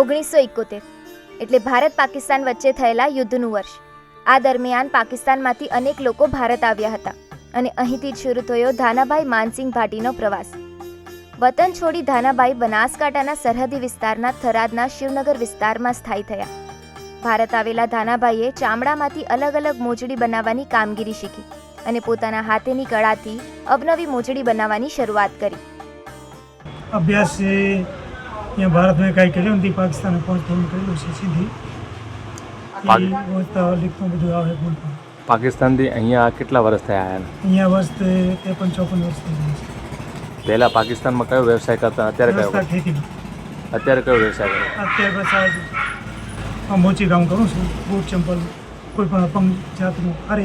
ઓગણીસો એકોતેર, એટલે ભારત પાકિસ્તાન વચ્ચે થયેલા યુદ્ધનું વર્ષ. આ દરમિયાન પાકિસ્તાનમાંથી અનેક લોકો ભારત આવ્યા હતા અને અહીંથી શરૂ થયો ધાનાભાઈ માનસિંહ ભાટીનો પ્રવાસ. વતન છોડી ધાનાભાઈ બનાસકાંઠાના સરહદી વિસ્તારના થરાદના શિવનગર વિસ્તારમાં સ્થાયી થયા. ભારત આવેલા ધાનાભાઈએ ચામડામાંથી અલગ અલગ મોજડી બનાવવાની કામગીરી શીખી અને પોતાના હાથેની કળાથી અવનવી મોજડી બનાવવાની શરૂઆત કરી. અભ્યાસ અહીંયા ભારતમાં કાંઈ કર્યું નથી પાકિસ્તાને પણ ફોન કર્યું છે સીધી. વાંચતા લીખતું બધું આવે પણ પાકિસ્તાનથી અહીંયા કેટલા વર્ષ થયા આવ્યા અહીંયા વર્ષ ત્રેપન ચોપન વર્ષ થઈ ગયા છે. પહેલાં પાકિસ્તાનમાં કયો વ્યવસાય કરતા અત્યારે કયો? વ્યવસ્થા ખેતી અત્યારે કયો વ્યવસાય કરો? અત્યારે બસ આ મોચી કામ કરું છું બૂટ ચંપલ કોઈ પણ અપંગ જાતનું અરે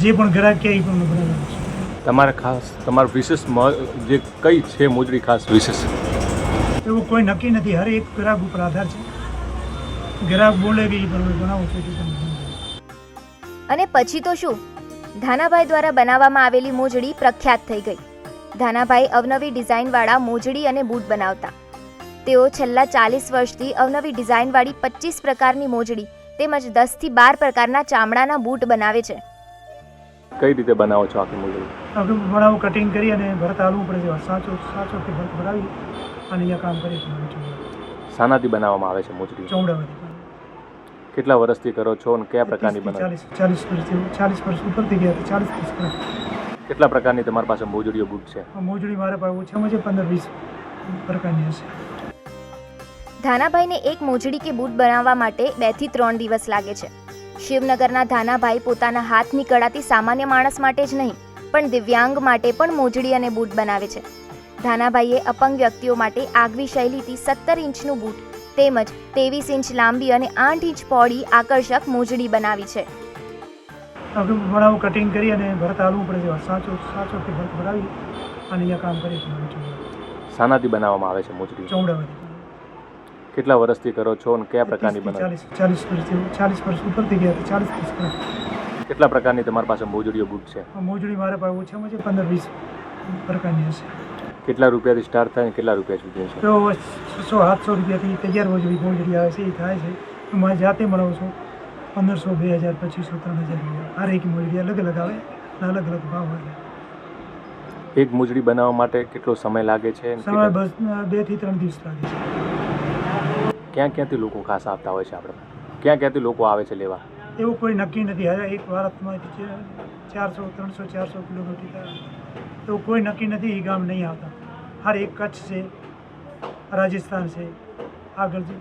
જે પણ ગ્રાહક કે એ પણ બનાવું છું. તમારે ખાસ તમારું વિશેષ જે કઈ છે મોજડી ખાસ વિશેષ? એવું કોઈ નક્કી નથી. હર એક ગ્રાહક ઉપર આધાર છે. ગ્રાહક બોલે બી બનાવું છું. અને પછી તો શું? ધાનાભાઈ દ્વારા બનાવવામાં આવેલી મોજડી પ્રખ્યાત થઈ ગઈ. ધાનાભાઈ અવનવી ડિઝાઇનવાળા મોજડી અને બૂટ બનાવતા. તેઓ છેલ્લા ચાલીસ વર્ષથી અવનવી ડિઝાઇનવાળી પચીસ પ્રકારની મોજડી તેમજ દસથી બાર પ્રકારના ચામડાના બૂટ બનાવે છે. કઈ રીતે બનાવો છો આખી મોજડી? બનાવું કટિંગ કરી અને ભરત હાલવું પડે છે. સાચો સાચો કે ભરત ભરાવી. અને અહીંયા કામ કરીએ છીએ શાનાથી બનાવવામાં આવે છે મોજડી? ચોમડાવાળી કેટલા વર્ષથી કરો છો અને કયા પ્રકારની બનાવો ચાલીસ વર્ષથી ચાલીસ વર્ષ ઉપર થઈ ગયા ચાલીસ વર્ષ કેટલા પ્રકારની તમારી પાસે મોજડીઓ બૂટ છે? મોજડી મારા પાસે ઓછામાં ઓછી પંદર વીસ પ્રકારની હશે. ધાનાભાઈને એક મોજડી કે બૂટ બનાવવા માટે બેથી ત્રણ દિવસ લાગે છે. શિવનગરના ધાનાભાઈ પોતાના હાથની કળાથી સામાન્ય માણસ માટે જ નહીં પણ દિવ્યાંગ માટે પણ મોજડી અને બૂટ બનાવે છે. ધાનાભાઈએ અપંગ વ્યક્તિઓ માટે આગવી શૈલીથી સત્તર ઇંચનું બૂટ તેમજ ત્રેવીસ ઇંચ લાંબી અને આઠ ઇંચ પહોળી આકર્ષક મોજડી બનાવી છે. આપણે બનાવું કટિંગ કરી અને ભરત હાલવું પડે છે. સાચો સાચો કે ભરત ભરાવી અને અહીંયા કામ કરીએ છીએ. શાનાથી બનાવવામાં આવે છે મોજડી? ચોમડાવાળી કેટલા વર્ષથી કરો છો અને કયા પ્રકારની બનાવો ચાલીસ ચાલીસ વર્ષથી ચાલીસ વર્ષ ઉપરથી ગયા ચાલીસ વર્ષ કેટલા પ્રકારની તમારી પાસે મોજડીઓ બૂટ છે? મોજડી મારે પાસે ઓછામાં ઓછી પંદર વીસ પ્રકારની હશે. કેટલા રૂપિયાથી સ્ટાર્ટ થાય અને કેટલા રૂપિયા સુધી છે તો છસો સાતસો રૂપિયાથી તૈયાર મોજડી મોજડી આવે છે એ થાય છે. હું મારે જાતે બનાવું છું. પંદરસો બે હજાર પચીસો ત્રણ હજાર રૂપિયા. આ એક મોજડી અલગ અલગ આવે અને અલગ અલગ ભાવ હોય એક મોજડી બનાવવા માટે કેટલો સમય લાગે છે સમય બસ બેથી ત્રણ દિવસ લાગે છે. ક્યાં ક્યાંથી લોકો ખાસ આવતા હોય છે આપણે? ક્યાં ક્યાંથી લોકો આવે છે લેવા? એવું કોઈ નક્કી નથી. હવે એક ભારતમાંથી છે. ચારસો ત્રણસો ચારસો કિલોમીટર તો કોઈ નક્કી નથી એ ગામ નહીં આવતા. હર એક કચ્છ છે રાજસ્થાન છે આગળ છે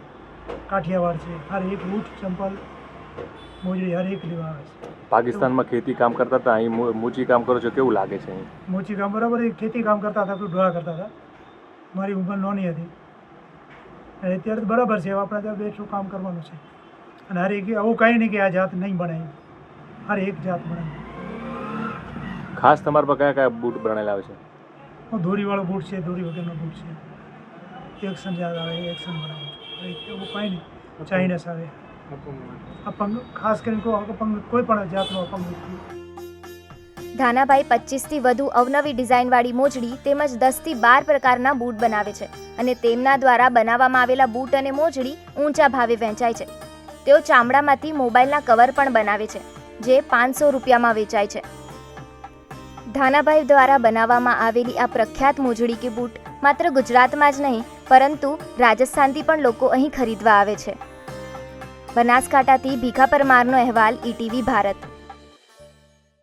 કાઠિયાવાડ છે હર એક ઊંટ ચંપલ મોજડી હર એક લેવા આવે છે. પાકિસ્તાનમાં ખેતી કામ કરતા હતા અહીં મોચી કામ કરો છો કેવું લાગે છે મોચી કામ બરાબર ખેતી કામ કરતા હતા આપણે ડોળા કરતા હતા. મારી ઉંમર નોની હતી. અને અત્યારે તો બરાબર છે આપણે ત્યાં બેઠું કામ કરવાનું છે. અને હર એક આવું કાંઈ નહીં કે આ જાત નહીં બનાવી હર એક જાત બનાવી ખાસ તમારા પર કયા કયા બૂટ બનાવેલા આવે છે? દોરીવાળો બૂટ છે દોરી વગરનો બૂટ છે. એક્શન યાદ આવે એક્શન બનાવું છું. એવું કાંઈ નહીં. ચાઇનસ આવે. અપંગ. ખાસ કરીને કોઈ અપંગ કોઈ પણ જાતનો અપંગ ધાનાભાઈ પચીસથી વધુ અવનવી ડિઝાઇનવાળી મોજડી તેમજ દસથી બાર પ્રકારના બૂટ બનાવે છે અને તેમના દ્વારા બનાવવામાં આવેલા બૂટ અને મોજડી ઊંચા ભાવે વહેંચાય છે. તેઓ ચામડામાંથી મોબાઈલના કવર પણ બનાવે છે જે પાંચસો રૂપિયામાં વેચાય છે. ધાનાભાઈ દ્વારા બનાવવામાં આવેલી આ પ્રખ્યાત મોજડી કે બૂટ માત્ર ગુજરાતમાં જ નહીં, પરંતુ રાજસ્થાનથી પણ લોકો અહીં ખરીદવા આવે છે. બનાસકાંઠાથી ભીખા પરમારનો અહેવાલ ઈટીવી ભારત.